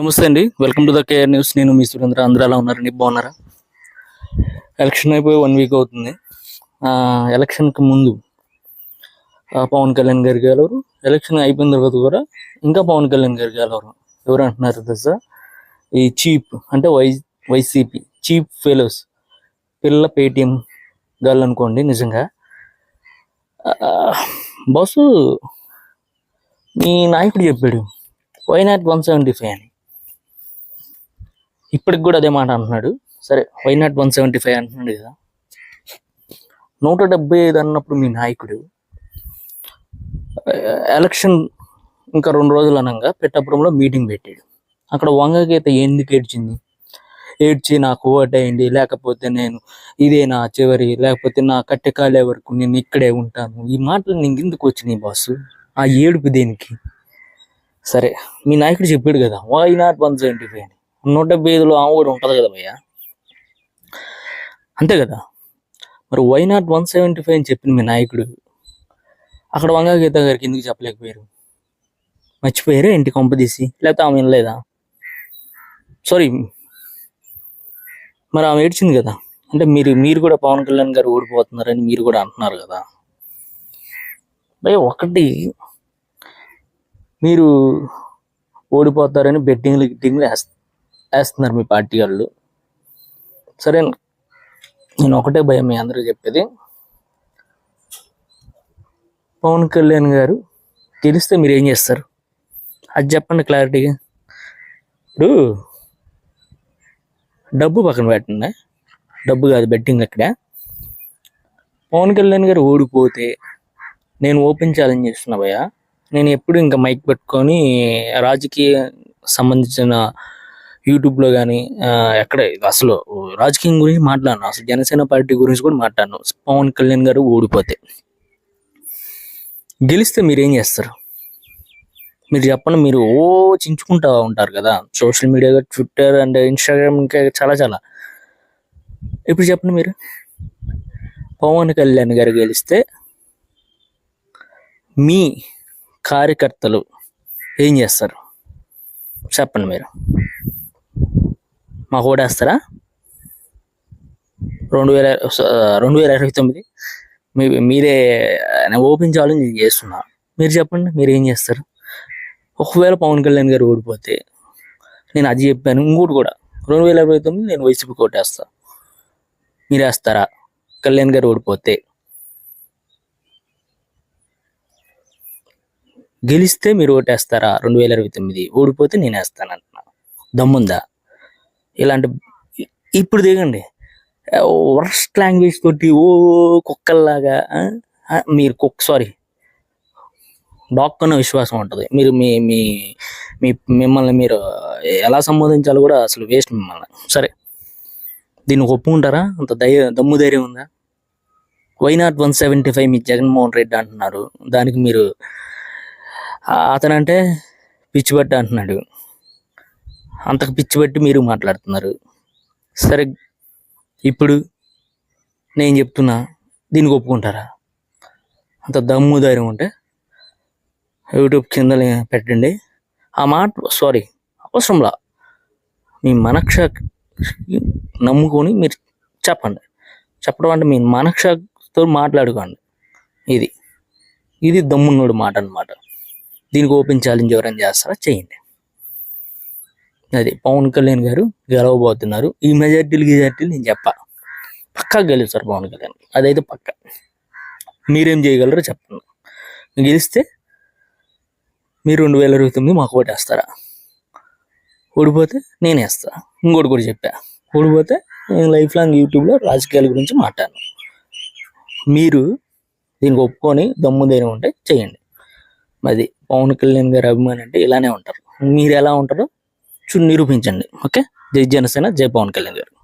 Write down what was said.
నమస్తే అండి. Welcome to the KR news నేను మీ సురేంద్ర. ఆంధ్రాలో ఎలా ఉన్నారండి? బాగున్నారా? ఎలక్షన్ అయిపోయి వన్ వీక్ అవుతుంది. ఎలక్షన్కి ముందు పవన్ కళ్యాణ్ గారు గెలవరు. ఎలక్షన్ అయిపోయిన తర్వాత కూడా ఇంకా పవన్ కళ్యాణ్ గారు గెలవరు. ఎవరు అంటున్నారు తెలుసా? ఈ చీప్ అంటే వై వైసీపీ చీప్ ఫెలోస్ పిల్ల పేటిఎం గర్ల్ అనుకోండి నిజంగా. బస్సు బాసు మీ నాయకుడు చెప్పాడు. Why not one seventy five అని ఇప్పటికి కూడా అదే మాట అంటున్నాడు. సరే why not one seventy five అంటున్నాడు కదా. నూట డెబ్బై ఐదు అన్నప్పుడు మీ నాయకుడు ఎలక్షన్ ఇంకా రెండు రోజులు అనగా పెట్టాపురంలో మీటింగ్ పెట్టాడు. అక్కడ వంగకైతే ఎందుకు ఏడ్చింది? ఏడ్చి నాకు ఓటేయండి లేకపోతే నేను ఇదే నా చివరి లేకపోతే నా కట్టెకాలే వరకు నేను ఇక్కడే ఉంటాను. ఈ మాటలు నీకు ఎందుకు వచ్చినాయి బాసు? ఆ ఏడుపు దేనికి? సరే మీ నాయకుడు చెప్పాడు కదా why not one seventy five అని? నూట డెబ్బై ఐదులో ఆమె కూడా ఉంటుంది కదా భయ్య? అంతే కదా? మరి why not one seventy five అని చెప్పిన మీ నాయకుడు? అక్కడ వంగా గీత గారికి ఎందుకు చెప్పలేకపోయారు? మర్చిపోయారు ఇంటి కొంపదీసి లేకపోతే ఆమె వినలేదా? సారీ మరి ఆమె ఏడ్చింది కదా? అంటే మీరు మీరు కూడా పవన్ కళ్యాణ్ గారు ఓడిపోతున్నారని మీరు కూడా అంటున్నారు కదా? భయ్య ఒకటి మీరు ఓడిపోతారని బెట్టింగ్లు గిట్టింగ్లు వేస్తారు. వేస్తున్నారు మీ పార్టీ వాళ్ళు. సరే నేను ఒకటే భయం మీ అందరూ చెప్పేది. పవన్ కళ్యాణ్ గారు గెలిస్తే మీరు ఏం చేస్తారు? అది చెప్పండి క్లారిటీగా ఇప్పుడు డబ్బు పక్కన పెట్టండి. డబ్బు కాదు బెట్టింగ్ అక్కడ. పవన్ కళ్యాణ్ గారు ఓడిపోతే నేను ఓపెన్ ఛాలెంజ్ చేస్తున్నా భయ్యా. నేను ఎప్పుడు ఇంకా మైక్ పెట్టుకొని రాజకీయ సంబంధించిన యూట్యూబ్లో కానీ ఎక్కడే అసలు రాజకీయం గురించి మాట్లాడను. అసలు జనసేన పార్టీ గురించి కూడా మాట్లాడను. పవన్ కళ్యాణ్ గారు ఓడిపోతే. గెలిస్తే మీరు ఏం చేస్తారు? మీరు చెప్పండి మీరు ఓ చించుకుంటా ఉంటారు కదా. Social media Twitter and Instagram ఇంకా చాలా చాలా. ఇప్పుడు చెప్పండి మీరు. పవన్ కళ్యాణ్ గారు గెలిస్తే మీ కార్యకర్తలు ఏం చేస్తారు? చెప్పండి మీరు. మాకు ఓడేస్తారా రెండు వేల రెండు వేల ఇరవై తొమ్మిది. మీ మీరే నేను ఓపెన్ చేయాలని నేను చేస్తున్నా. మీరు చెప్పండి మీరు ఏం చేస్తారు? ఒకవేళ పవన్ కళ్యాణ్ గారు ఓడిపోతే నేను అది చెప్పాను ఇంకోటి కూడా. రెండు వేల ఇరవై తొమ్మిది నేను వైసీపీ కొట్టేస్తా మీరు వేస్తారా? కళ్యాణ్ గారు ఓడిపోతే. గెలిస్తే మీరు ఓటేస్తారా రెండు వేల ఇరవై తొమ్మిది. ఓడిపోతే నేను వేస్తాను అంటున్నా దమ్ముందా? ఇలాంటి ఇప్పుడు దిగండి. వర్స్ట్ లాంగ్వేజ్ తోటి ఓ కుక్కల్లాగా మీరు కుక్క సారీ డాక్కున్న విశ్వాసం ఉంటుంది. మీరు మీ మీ మీ మిమ్మల్ని మీరు ఎలా సంబోధించాలో కూడా అసలు వేస్ట్ మిమ్మల్ని. సరే. దీన్ని ఒప్పుకుంటారా? అంత ధైర్య దమ్ము ధైర్యం ఉందా? Why not one seventy five మీ జగన్మోహన్ రెడ్డి అంటున్నారు. దానికి మీరు అతనంటే పిచ్చిపెట్ట అంటున్నాడు. అంతకు పిచ్చి పెట్టి మీరు మాట్లాడుతున్నారు. సరే ఇప్పుడు నేను చెప్తున్నా దీనికి ఒప్పుకుంటారా? అంత దమ్ము ధైర్యం ఉంటే యూట్యూబ్ కింద పెట్టండి. ఆ మాట సారీ అవసరంలా. మీ మనక్ష నమ్ముకొని మీరు చెప్పండి. చెప్పడం అంటే మీ మనక్షతో మాట్లాడుకోండి. ఇది ఇది దమ్మున్నోడు మాట అన్నమాట దీనికి ఓపెన్ ఛాలెంజ్ ఎవరైనా చేస్తారా? చేయండి. అది పవన్ కళ్యాణ్ గారు గెలవబోతున్నారు. ఈ మెజార్టీలు గిజార్టీలు నేను చెప్పా. పక్కా గెలుస్తారు పవన్ కళ్యాణ్. అదైతే పక్క. మీరేం చేయగలరో చెప్పండి. గెలిస్తే మీరు రెండు వేల ఇరవై తొమ్మిది మాకు ఓటేస్తారా ఓడిపోతే నేను వేస్తా. ఇంకోటి కూడా చెప్పా. ఓడిపోతే నేను లైఫ్ లాంగ్ యూట్యూబ్లో రాజకీయాల గురించి మాట్లాడను. మీరు దీనికి ఒప్పుకొని దమ్ము ధైర్యం ఉంటే చేయండి. అది పవన్ కళ్యాణ్ గారి అభిమాని అంటే ఇలానే ఉంటారు. మీరు ఎలా ఉంటారో నిరూపించండి. ఓకే? జై జనసేన జై పవన్ కళ్యాణ్ గారు.